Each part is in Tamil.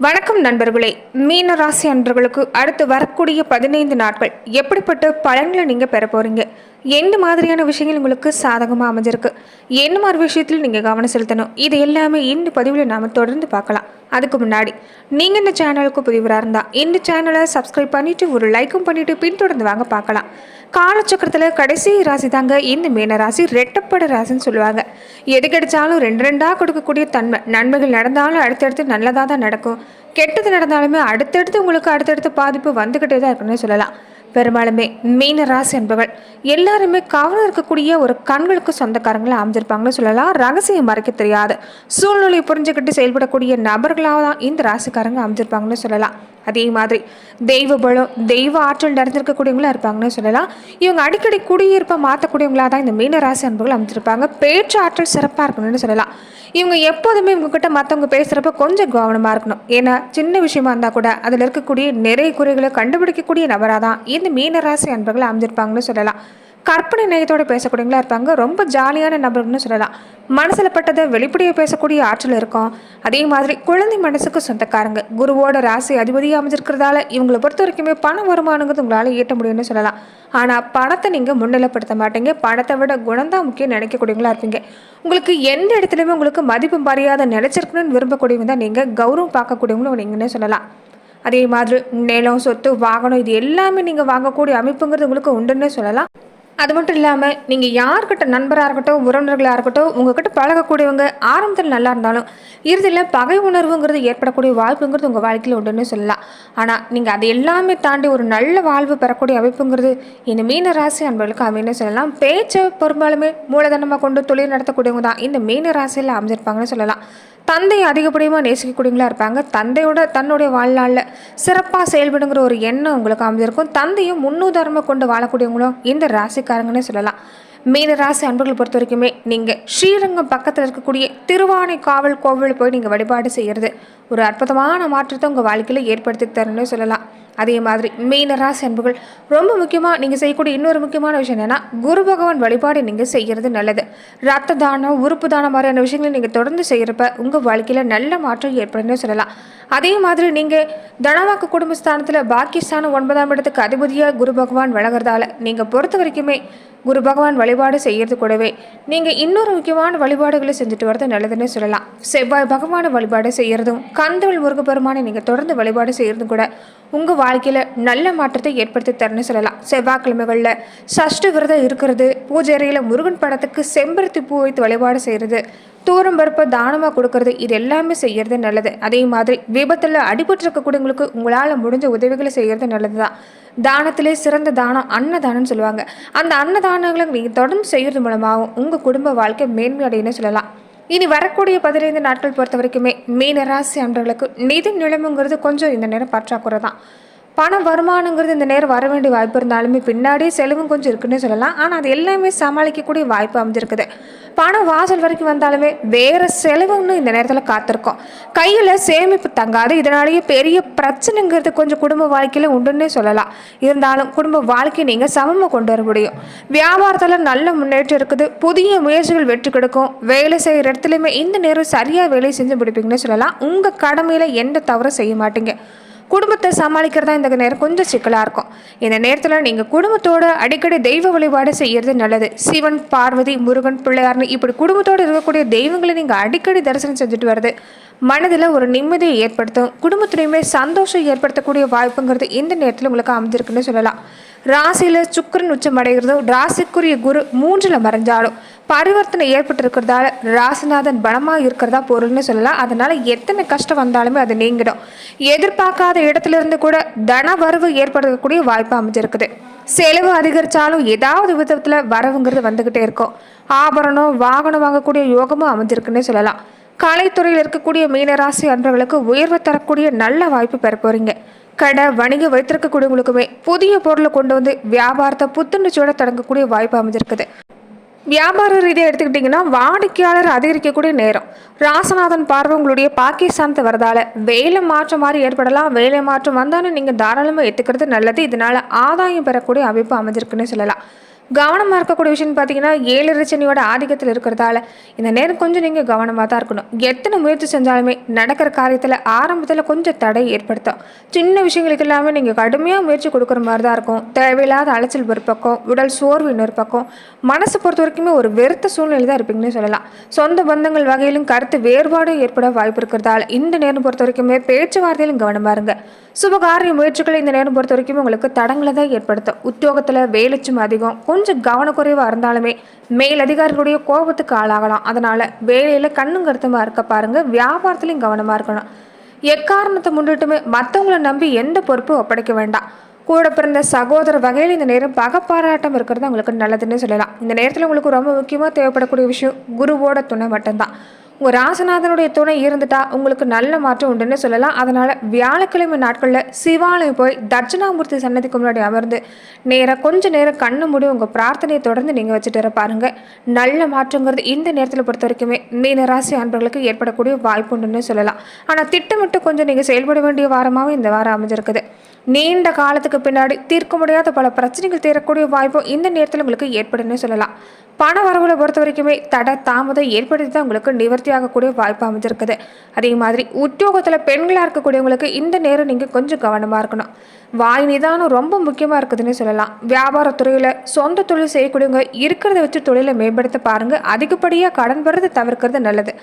வணக்கம் நண்பர்களே. மீன ராசி அன்பர்களுக்கு அடுத்து வரக்கூடிய பதினைந்து நாட்கள் எப்படிப்பட்ட பலன்களை நீங்கள் பெற போகிறீங்க எந்த மாதிரியான விஷயங்கள் உங்களுக்கு சாதகமாக அமைஞ்சிருக்கு? என்ன மாதிரி விஷயத்தில் நீங்கள் கவனம் செலுத்தணும்? இது எல்லாமே இந்த பதிவில் நாம் தொடர்ந்து பார்க்கலாம். அதுக்கு முன்னாடி நீங்கள் இந்த சேனலுக்கு புதிவராக இருந்தால் இந்த சேனலை சப்ஸ்கிரைப் பண்ணிவிட்டு ஒரு லைக்கும் பண்ணிவிட்டு பின்தொடர்ந்து வாங்க பார்க்கலாம். காலச்சக்கரத்தில் கடைசி ராசி தாங்க இந்த மீன ராசி ரெட்டப்பட ராசின்னு சொல்லுவாங்க. எது கிடைச்சாலும் ரெண்டு ரெண்டாக கொடுக்கக்கூடிய தன்மை. நன்மைகள் நடந்தாலும் அடுத்தடுத்து நல்லதாக தான் நடக்கும். கெட்டது நடந்தாலுமே அடுத்தடுத்து உங்களுக்கு அடுத்தடுத்து பாதிப்பு வந்துக்கிட்டே தான் இருக்குன்னு சொல்லலாம். பெரும்பாலுமே மீன ராசி என்பவர்கள் எல்லாருமே காவலில் இருக்கக்கூடிய ஒரு கண்களுக்கு சொந்தக்காரங்களை அமைஞ்சிருப்பாங்கன்னு சொல்லலாம். ரகசியம் மறைக்க தெரியாது சூழ்நிலையை புரிஞ்சுக்கிட்டு செயல்படக்கூடிய நபர்களாக தான் இந்த ராசிக்காரங்க அமைஞ்சிருப்பாங்கன்னு சொல்லலாம். அதே மாதிரி தெய்வ பலம் தெய்வ ஆற்றல் நிறைஞ்சிருக்கக்கூடியவங்களா இருப்பாங்கன்னு சொல்லலாம். இவங்க அடிக்கடி குடியிருப்பை மாற்றக்கூடியவங்களா தான் இந்த மீனராசி அன்புகள் அமைஞ்சிருப்பாங்க பேச்சு ஆற்றல் சிறப்பாக இருக்கணும்னு சொல்லலாம். இவங்க எப்போதுமே இவங்ககிட்ட மற்றவங்க பேசுகிறப்ப கொஞ்சம் கவனமாக இருக்கணும். ஏன்னா சின்ன விஷயமா இருந்தால் கூட அதில் இருக்கக்கூடிய நிறைய குறைகளை கண்டுபிடிக்கக்கூடிய நபராக தான் இந்த மீனராசி அன்பர்கள் அமைஞ்சிருப்பாங்கன்னு சொல்லலாம். கற்பனை நயத்தோட பேசக்கூடியவங்களா இருப்பாங்க. ரொம்ப ஜாலியான நபர்கள்னு சொல்லலாம். மனசில் பட்டதை வெளிப்படையாக பேசக்கூடிய ஆற்றல் இருக்கும். அதே மாதிரி குழந்தை மனசுக்கு சொந்தக்காரங்க. குருவோட ராசி அதிபதியாக அமைஞ்சிருக்கிறதால இவங்களை பொறுத்த வரைக்குமே பண வருமானங்கிறது உங்களால் ஈட்ட முடியும்னு சொல்லலாம். ஆனால் பணத்தை நீங்கள் முன்னிலைப்படுத்த மாட்டீங்க. பணத்தை விட குணந்தான் முக்கியம் நினைக்கக்கூடியவங்களா இருப்பீங்க. உங்களுக்கு எந்த இடத்துலையுமே உங்களுக்கு மதிப்பு மரியாதை நினைச்சிருக்கணும்னு விரும்பக்கூடியவங்க தான் நீங்கள் கௌரவம் பார்க்கக்கூடியவங்களும் நீங்கன்னே சொல்லலாம். அதே மாதிரி நிலம் சொத்து வாகனம் இது எல்லாமே நீங்கள் வாங்கக்கூடிய அமைப்புங்கிறது உங்களுக்கு உண்டுன்னே சொல்லலாம். அது மட்டும் இல்லாமல் நீங்கள் யார்கிட்ட நண்பராக இருக்கட்டும் உறவினர்களாக இருக்கட்டும் உங்ககிட்ட பழகக்கூடியவங்க ஆரம்பத்தில் நல்லா இருந்தாலும் இறுதியில் பகை உணர்வுங்கிறது ஏற்படக்கூடிய வாய்ப்புங்கிறது உங்கள் வாழ்க்கையில் உண்டுன்னு சொல்லலாம். ஆனால் நீங்கள் அது எல்லாமே தாண்டி ஒரு நல்ல வாழ்வு பெறக்கூடிய அமைப்புங்கிறது இந்த மீன ராசி அன்பர்களுக்கு அமைன்னு சொல்லலாம். பேச்சை பெரும்பாலுமே மூலதனமாக கொண்டு தொழில் நடத்தக்கூடியவங்க தான். இந்த மீன ராசியில் அமைஞ்சிருப்பாங்கன்னு சொல்லலாம். தந்தையை அதிகப்படியமாக நேசிக்கக்கூடியவங்களா இருப்பாங்க. தந்தையோட தன்னுடைய வாழ்நாளில் சிறப்பாக செயல்படுங்கிற ஒரு எண்ணம் உங்களுக்கு அமைஞ்சிருக்கும். தந்தையும் முன்னுதாரணமாக கொண்டு வாழக்கூடியவங்களும் இந்த ராசிக்காரங்கன்னே சொல்லலாம். மீன ராசி அன்பர்களை பொறுத்த வரைக்குமே நீங்கள் ஸ்ரீரங்கம் பக்கத்தில் இருக்கக்கூடிய திருவானை காவல் கோவில் போய் நீங்கள் வழிபாடு செய்கிறது ஒரு அற்புதமான மாற்றத்தை உங்கள் வாழ்க்கையில் ஏற்படுத்தி தரணும்னு சொல்லலாம். அதே மாதிரி மீன ராசி அன்புகள் ரொம்ப முக்கியமாக நீங்கள் செய்யக்கூடிய இன்னொரு முக்கியமான விஷயம் என்னென்னா குரு பகவான் வழிபாடு நீங்கள் செய்கிறது நல்லது. ரத்த தானம் உறுப்பு தானம் மாதிரியான விஷயங்களை நீங்கள் தொடர்ந்து செய்கிறப்ப உங்கள் வாழ்க்கையில் நல்ல மாற்றம் ஏற்படும்னு சொல்லலாம். அதே மாதிரி நீங்கள் தனவாக்கு குடும்பஸ்தானத்தில் பாக்கியஸ்தானம் ஒன்பதாம் இடத்துக்கு அதிபதியாக குரு பகவான் வழங்குறதால நீங்கள் பொறுத்த வரைக்குமே குரு பகவான் வழிபாடு செய்கிறது கூடவே நீங்கள் இன்னொரு முக்கியமான வழிபாடுகளை செஞ்சுட்டு வரது நல்லதுன்னு சொல்லலாம். செவ்வாய் பகவான வழிபாடு செய்கிறதும் கந்தவள் முருகப்பெருமானை நீங்கள் தொடர்ந்து வழிபாடு செய்கிறதும் கூட உங்கள் வாழ்க்கையில் நல்ல மாற்றத்தை ஏற்படுத்தி தரணும்னு சொல்லலாம். செவ்வாய்க்கிழமைகளில் சஷ்ட விரதம் இருக்கிறது பூஜை அறையில் முருகன் படத்துக்கு செம்பருத்தி பூ வைத்து வழிபாடு செய்கிறது தூரம் பருப்பை தானமாக கொடுக்கறது இது எல்லாமே செய்கிறது நல்லது. அதே மாதிரி விபத்தில் அடிபட்டிருக்கக்கூடியவங்களுக்கு உங்களால் முடிஞ்ச உதவிகளை செய்கிறது நல்லது தான் தானத்திலே சிறந்த தானம் அன்னதானம்னு சொல்லுவாங்க. அந்த அன்னதானங்களை நீங்கள் தொடர்ந்து செய்கிறது மூலமாகவும் உங்கள் குடும்ப வாழ்க்கை மேன்மை சொல்லலாம். இனி வரக்கூடிய பதினைந்து நாட்கள் பொறுத்த வரைக்குமே மீன ராசி அன்றர்களுக்கு நிதி நிலமுங்கிறது கொஞ்சம் இந்த நேரம் பற்றாக்குறை தான் பண வருமானங்கிறது இந்த நேரம் வர வேண்டிய வாய்ப்பு இருந்தாலுமே பின்னாடியே செலவும் கொஞ்சம் இருக்குன்னு சொல்லலாம். ஆனால் அது எல்லாமே சமாளிக்கக்கூடிய வாய்ப்பு அமைஞ்சிருக்குது. பணம் வாசல் வரைக்கும் வந்தாலுமே வேறு செலவுன்னு இந்த நேரத்தில் காத்திருக்கோம். கையில் சேமிப்பு தங்காது. இதனாலேயே பெரிய பிரச்சனைங்கிறது கொஞ்சம் குடும்ப வாழ்க்கையில் உண்டுன்னே சொல்லலாம். இருந்தாலும் குடும்ப வாழ்க்கையை நீங்கள் சமமாக கொண்டு வர முடியும். வியாபாரத்தில் நல்ல முன்னேற்றம் இருக்குது. புதிய முயற்சிகள் வெற்றி கிடைக்கும். வேலை செய்கிற இடத்துலையுமே இந்த நேரம் சரியாக வேலை செஞ்சு முடிப்பீங்கன்னு சொல்லலாம். உங்கள் கடமையில் எந்த தவறும் செய்ய மாட்டீங்க. குடும்பத்தை சமாளிக்கிறதா இந்த நேரம் கொஞ்சம் சிக்கலாக இருக்கும். இந்த நேரத்தில் நீங்கள் குடும்பத்தோட அடிக்கடி தெய்வ வழிபாடு செய்கிறது நல்லது. சிவன் பார்வதி முருகன் பிள்ளையார்னு இப்படி குடும்பத்தோடு இருக்கக்கூடிய தெய்வங்களை நீங்கள் அடிக்கடி தரிசனம் செஞ்சுட்டு வருது மனதில் ஒரு நிம்மதியை ஏற்படுத்தும். குடும்பத்துலையுமே சந்தோஷம் ஏற்படுத்தக்கூடிய வாய்ப்புங்கிறது இந்த நேரத்தில் உங்களுக்கு அமைஞ்சிருக்குன்னு சொல்லலாம். ராசியில் சுக்கரன் உச்சம் அடைகிறதும் ராசிக்குரிய குரு மூன்றில் மறைஞ்சாலும் பரிவர்த்தனை ஏற்பட்டு இருக்கிறதால ராசிநாதன் பலமாக இருக்கிறதா பொருள்னு சொல்லலாம். அதனால் எத்தனை கஷ்டம் வந்தாலுமே அது நீங்கிடும். எதிர்பார்க்காத இடத்துல இருந்து கூட தன வரவு ஏற்படக்கூடிய வாய்ப்பு அமைஞ்சிருக்குது. செலவு அதிகரித்தாலும் ஏதாவது விதத்தில் வரவுங்கிறது வந்துக்கிட்டே இருக்கும். ஆபரணம் வாகனம் வாங்கக்கூடிய யோகமும் அமைஞ்சிருக்குன்னே சொல்லலாம். கலைத்துறையில் இருக்கக்கூடிய மீனராசி அன்பர்களுக்கு உயர்வு தரக்கூடிய நல்ல வாய்ப்பு பெற போறீங்க கடை வணிகம் வைத்திருக்கக்கூடியவங்களுக்குமே புதிய பொருளை கொண்டு வந்து வியாபாரத்தை புத்துணர்ச்சியோட தொடங்கக்கூடிய வாய்ப்பு அமைஞ்சிருக்குது. வியாபார ரீதியாக எடுத்துக்கிட்டிங்கன்னா வாடிக்கையாளர் அதிகரிக்கக்கூடிய நேரம். ராசநாதன் பார்வை உங்களுடைய பாகிஸ்தானத்தை வரதால வேலை மாற்றம் மாதிரி ஏற்படலாம். வேலை மாற்றம் வந்தாலும் நீங்கள் தாராளமாக ஏற்றுக்கிறது நல்லது. இதனால் ஆதாயம் பெறக்கூடிய அமைப்பு அமைஞ்சிருக்குன்னு சொல்லலாம். கவனமாக இருக்கக்கூடிய விஷயம் பார்த்தீங்கன்னா ஏழு சனியோட ஆதிக்கத்தில் இருக்கிறதால இந்த நேரம் கொஞ்சம் நீங்கள் கவனமாக தான் இருக்கணும். எத்தனை முயற்சி செஞ்சாலுமே நடக்கிற காரியத்தில் ஆரம்பத்தில் கொஞ்சம் தடை ஏற்படுத்தும். சின்ன விஷயங்களுக்கு எல்லாமே நீங்கள் கடுமையாக முயற்சி கொடுக்குற மாதிரி தான் இருக்கும். தேவையில்லாத அலைச்சல் ஒரு பக்கம் உடல் சோர்வு இன்னொரு பக்கம். மனசை பொறுத்த வரைக்குமே ஒரு வெறுத்த சூழ்நிலை தான் இருப்பீங்கன்னு சொல்லலாம். சொந்த பந்தங்கள் வகையிலும் கருத்து வேறுபாடும் ஏற்பட வாய்ப்பு இருக்கிறதால இந்த நேரம் பொறுத்த வரைக்குமே பேச்சுவார்த்தையிலும் கவனமாக இருங்க. சுபகாரிய முயற்சிகளை இந்த நேரம் பொறுத்த வரைக்கும் உங்களுக்கு தடங்களை தான் ஏற்படுத்தும். உத்தியோகத்தில் வேலைச்சும் அதிகம் கொஞ்சம் கவனக்குறைவாக இருந்தாலுமே மேல் அதிகாரிகளுடைய கோபத்துக்கு ஆளாகலாம். அதனால் வேலையில் கண்ணும் கருத்துமாக இருக்க பாருங்கள் வியாபாரத்துலையும் கவனமாக இருக்கணும். எக்காரணத்தை முன்னிட்டுமே மற்றவங்கள நம்பி எந்த பொறுப்பும் ஒப்படைக்க வேண்டாம். கூட பிறந்த சகோதர வகையில் இந்த நேரம் பகப்பாராட்டம் இருக்கிறது உங்களுக்கு நல்லதுன்னு சொல்லலாம். இந்த நேரத்தில் உங்களுக்கு ரொம்ப முக்கியமாக தேவைப்படக்கூடிய விஷயம் குருவோட துணை மட்டும்தான். உங்கள் ராசநாதனுடைய துணை இருந்துட்டா உங்களுக்கு நல்ல மாற்றம் உண்டுன்னு சொல்லலாம். அதனால் வியாழக்கிழமை நாட்களில் சிவாலயம் போய் தட்சிணாமூர்த்தி சன்னதிக்கு முன்னாடி அமர்ந்து நேராக கொஞ்ச நேரம் கண்ணு மூடி உங்கள் பிரார்த்தனையை தொடர்ந்து நீங்கள் வச்சுட்டு பாருங்க. நல்ல மாற்றங்கிறது இந்த நேரத்தில் பொறுத்த வரைக்குமே மீனராசி அன்பர்களுக்கு ஏற்படக்கூடிய வாய்ப்பு உண்டுன்னு சொல்லலாம். ஆனால் திட்டமிட்டு கொஞ்சம் நீங்கள் செயல்பட வேண்டிய வாரமாகவும் இந்த வாரம் அமைஞ்சிருக்குது. நீண்ட காலத்துக்கு பின்னாடி தீர்க்க முடியாத பல பிரச்சனைகள் தீரக்கூடிய வாய்ப்பும் இந்த நேரத்தில் உங்களுக்கு ஏற்படுன்னு சொல்லலாம். பண வரவுகளை பொறுத்த வரைக்குமே தடை தாமதம் ஏற்படுத்தி தான் உங்களுக்கு நிவர்த்தி ஆகக்கூடிய வாய்ப்பு அமைஞ்சிருக்குது. அதே மாதிரி உத்தியோகத்தில் பெண்களாக இருக்கக்கூடியவங்களுக்கு இந்த நேரம் நீங்கள் கொஞ்சம் கவனமாக இருக்கணும். வாய் நிதானம் ரொம்ப முக்கியமாக இருக்குதுன்னு சொல்லலாம். வியாபாரத்துறையில் சொந்த தொழில் செய்யக்கூடியவங்க இருக்கிறத வச்சு தொழிலை மேம்படுத்த பாருங்கள் அதிகப்படியாக கடன் வர்றதை தவிர்க்கிறது நல்லது.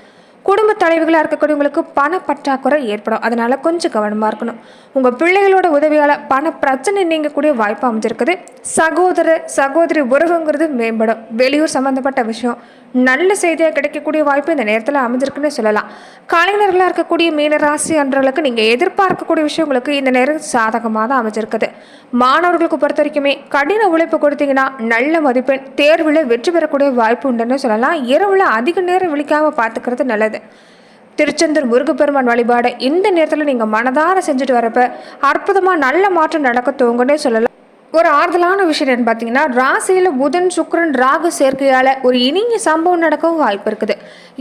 குடும்ப தலைவிகளாக இருக்கக்கூடியவங்களுக்கு பண பற்றாக்குறை ஏற்படும். அதனால் கொஞ்சம் கவனமாக இருக்கணும். உங்கள் பிள்ளைகளோட உதவியால் பண பிரச்சனை நீங்கக்கூடிய வாய்ப்பு அமைஞ்சிருக்குது. சகோதர சகோதரி உறவுங்கிறது மேம்படும். வெளியூர் சம்மந்தப்பட்ட விஷயம் நல்ல செய்தியாக கிடைக்கக்கூடிய வாய்ப்பு இந்த நேரத்தில் அமைஞ்சிருக்குன்னு சொல்லலாம். கலைஞர்களாக இருக்கக்கூடிய மீனராசி அன்றர்களுக்கு நீங்கள் எதிர்பார்க்கக்கூடிய விஷயங்களுக்கு இந்த நேரம் சாதகமாக தான் அமைஞ்சிருக்குது. மாணவர்களுக்கு பொறுத்த வரைக்குமே கடின உழைப்பு கொடுத்தீங்கன்னா நல்ல மதிப்பெண் தேர்வில் வெற்றி பெறக்கூடிய வாய்ப்பு உண்டுன்னு சொல்லலாம். இரவில் அதிக நேரம் விழிக்காமல் பார்த்துக்கிறது நல்லது. திருச்செந்தூர் முருகப்பெருமான் வழிபாடை இந்த நேரத்தில் நீங்கள் மனதார செஞ்சுட்டு வரப்ப அற்புதமாக நல்ல மாற்றம் நடக்க தூங்குன்னே சொல்லலாம். ஒரு ஆறுதலான விஷயம் என்னன்னு பார்த்தீங்கன்னா ராசியில் புதன் சுக்கரன் ராகு சேர்க்கையால் ஒரு இனிய சம்பவம் நடக்கவும் வாய்ப்பு இருக்குது.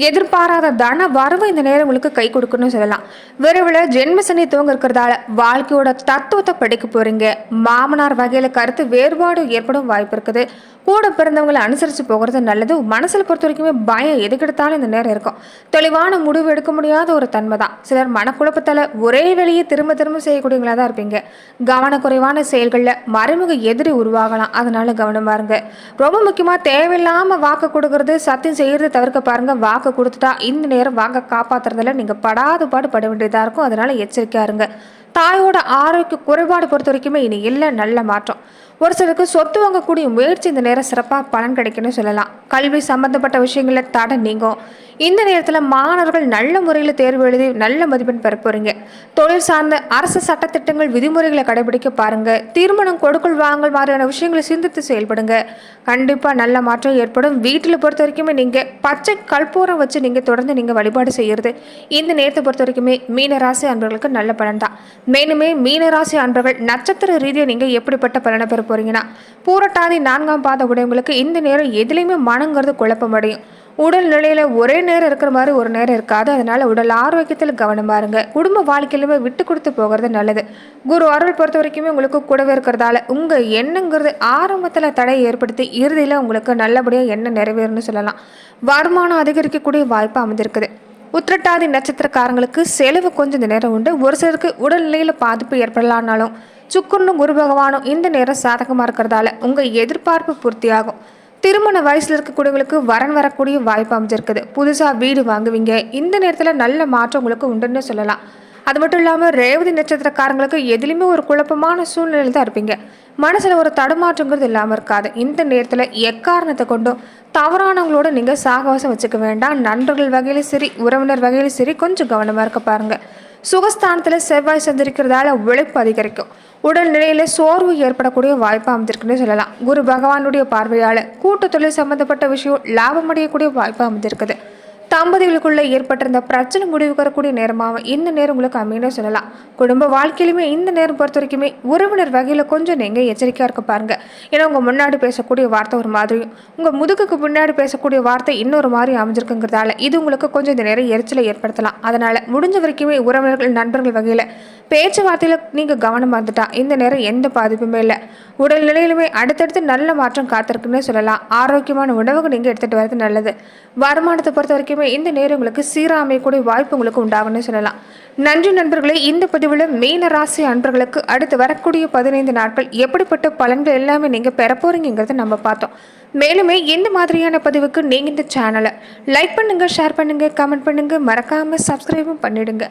எதிர்பாராத தன வரவு இந்த நேரம் உங்களுக்கு கை கொடுக்கணும்னு சொல்லலாம். விரைவில் ஜென்ம சனி துவங்க இருக்கிறதால வாழ்க்கையோட தத்துவத்தை படிக்க போறீங்க. மாமனார் வகையில் கருத்து வேறுபாடு ஏற்படும் வாய்ப்பு இருக்குது. கூட பிறந்தவங்களை அனுசரித்து போகிறது நல்லது. மனசில் பொறுத்த வரைக்குமே பயம் எதுக்கெடுத்தாலும் இந்த நேரம் இருக்கும். தெளிவான முடிவு எடுக்க முடியாத ஒரு தன்மை தான். சிலர் மனக்குழப்பத்தில் ஒரே வேலையை திரும்ப திரும்ப செய்யக்கூடியவங்களா தான் இருப்பீங்க. கவனக்குறைவான செயல்களில் மறைமுக எதிரி உருவாகலாம். அதனால கவனமாக இருங்க. ரொம்ப முக்கியமாக தேவையில்லாமல் வாக்கு கொடுக்கறது சத்தியம் செய்கிறது தவிர்க்க பாருங்கள் வாக்கு கொடுத்துட்டா இந்த நேரம் வாங்க காப்பாத்துறதுல நீங்கள் படாத பாடு பட வேண்டியதாக இருக்கும். அதனால எச்சரிக்கையா இருங்க. தாயோட ஆரோக்கிய குறைபாடு பொறுத்த வரைக்குமே இனி இல்லை நல்ல மாற்றம். ஒரு சிலருக்கு சொத்து வாங்கக்கூடிய முயற்சி இந்த நேரம் சிறப்பாக பலன் கிடைக்கும்னு சொல்லலாம். கல்வி சம்பந்தப்பட்ட விஷயங்களில் தடை நீங்கும். இந்த நேரத்தில் மாணவர்கள் நல்ல முறையில் தேர்வு எழுதி நல்ல மதிப்பெண் பெற போகிறீங்க தொழில் சார்ந்த அரசு சட்டத்திட்டங்கள் விதிமுறைகளை கடைபிடிக்க பாருங்கள் திருமணம் கொடுக்கல் வாங்கல் மாதிரியான விஷயங்களை சிந்தித்து செயல்படுங்க. கண்டிப்பாக நல்ல மாற்றம் ஏற்படும். வீட்டில் பொறுத்த வரைக்குமே நீங்கள் பச்சை கற்பூரம் வச்சு நீங்கள் தொடர்ந்து நீங்கள் வழிபாடு செய்கிறது இந்த நேரத்தை பொறுத்த வரைக்குமே மீனராசி அன்பர்களுக்கு நல்ல பலன் தான். மேலுமே மீனராசி அன்பர்கள் நட்சத்திர ரீதியாக நீங்கள் எப்படிப்பட்ட பலனை பெற போகிறீங்கன்னா பூரட்டாதி நான்காம் பாத உடையவங்களுக்கு இந்த நேரம் எதுலேயுமே மனங்கிறது குழப்பமடையும். உடல் நிலையில ஒரே நேரம் இருக்கிற மாதிரி ஒரு நேரம் இருக்காது. அதனால உடல் ஆரோக்கியத்தில் கவனம் பாருங்க. குடும்ப வாழ்க்கையிலுமே விட்டு கொடுத்து போகிறது நல்லது. குரு அருள் பொறுத்த வரைக்குமே உங்களுக்கு கூடவே இருக்கிறதால உங்க எண்ணங்கிறது ஆரம்பத்தில் தடை ஏற்படுத்தி இறுதியில் உங்களுக்கு நல்லபடியாக எண்ணம் நிறைவேறும்னு சொல்லலாம். வருமானம் அதிகரிக்கக்கூடிய வாய்ப்பு அமைந்திருக்குது. உத்திரட்டாதி நட்சத்திரக்காரங்களுக்கு செலவு கொஞ்சம் நேரம் உண்டு. ஒரு சிலருக்கு உடல்நிலையில் பாதிப்பு ஏற்படலான்னாலும் சுக்குரனும் குரு பகவானும் இந்த நேரம் சாதகமாக இருக்கிறதால உங்கள் எதிர்பார்ப்பு பூர்த்தியாகும். திருமண வயசில் இருக்கக்கூடியவங்களுக்கு வரன் வரக்கூடிய வாய்ப்பு அமைஞ்சிருக்குது. புதுசாக வீடு வாங்குவீங்க. இந்த நேரத்தில் நல்ல மாற்றம் உங்களுக்கு உண்டுன்னு சொல்லலாம். அது மட்டும் இல்லாமல் ரேவதி நட்சத்திரக்காரங்களுக்கு எதுலேயுமே ஒரு குழப்பமான சூழ்நிலையில் தான் இருப்பீங்க. மனசில் ஒரு தடுமாற்றங்கிறது இல்லாமல் இருக்காது. இந்த நேரத்தில் எக்காரணத்தை கொண்டும் தவறானவங்களோட நீங்கள் சாகவாசம் வச்சுக்க வேண்டாம். நண்பர்கள் வகையிலும் சரி உறவினர் வகையிலும் சரி கொஞ்சம் கவனமாக இருக்க பாருங்கள் சுகஸ்தானத்தில் செவ்வாய் சந்திருக்கிறதால உழைப்பு அதிகரிக்கும். உடல்நிலையில சோர்வு ஏற்படக்கூடிய வாய்ப்பு அமைந்திருக்குன்னு சொல்லலாம். குரு பகவானுடைய பார்வையால் கூட்டு தொழில் சம்பந்தப்பட்ட விஷயம் லாபம் அடையக்கூடிய வாய்ப்பு அமைஞ்சிருக்குது தம்பதிகளுக்குள்ளே ஏற்பட்டிருந்த பிரச்சனை முடிவு வரக்கூடிய நேரமாகவும் இந்த நேரம் உங்களுக்கு அமைன்னு சொல்லலாம். குடும்ப வாழ்க்கையிலுமே இந்த நேரம் பொறுத்த வரைக்குமே உறவினர் வகையில் கொஞ்சம் நீங்கள் எச்சரிக்கையாக இருக்க பாருங்க. ஏன்னா உங்கள் முன்னாடி பேசக்கூடிய வார்த்தை ஒரு மாதிரியும் உங்கள் முதுகுக்கு முன்னாடி பேசக்கூடிய வார்த்தை இன்னொரு மாதிரி அமைஞ்சிருக்குங்கிறதால இது உங்களுக்கு கொஞ்சம் இந்த நேரம் எரிச்சலை ஏற்படுத்தலாம். அதனால் முடிஞ்ச வரைக்குமே உறவினர்கள் நண்பர்கள் வகையில் பேச்சுவார்த்தையில் நீங்கள் கவனமாக இருந்துட்டா இந்த நேரம் எந்த பாதிப்புமே இல்லை. உடல்நிலையிலுமே அடுத்தடுத்து நல்ல மாற்றம் காத்திருக்குன்னே சொல்லலாம். ஆரோக்கியமான உணவுகள் நீங்கள் எடுத்துகிட்டு வரது நல்லது. வருமானத்தை பொறுத்த வரைக்குமே இந்த நேரங்களுக்கு சீராக அமையக்கூடிய வாய்ப்பு உங்களுக்கு உண்டாகும்னு சொல்லலாம். நன்றி நண்பர்களே இந்த பதிவில் மீன ராசி அன்பர்களுக்கு அடுத்து வரக்கூடிய பதினைந்து நாட்கள் எப்படிப்பட்ட பலன்கள் எல்லாமே நீங்கள் பெற போகிறீங்கிறத நம்ம பார்த்தோம். மேலுமே இந்த மாதிரியான பதிவுக்கு நீங்கள் இந்த சேனலை லைக் பண்ணுங்கள் ஷேர் பண்ணுங்கள் கமெண்ட் பண்ணுங்கள் மறக்காமல் சப்ஸ்கிரைபும் பண்ணிடுங்க.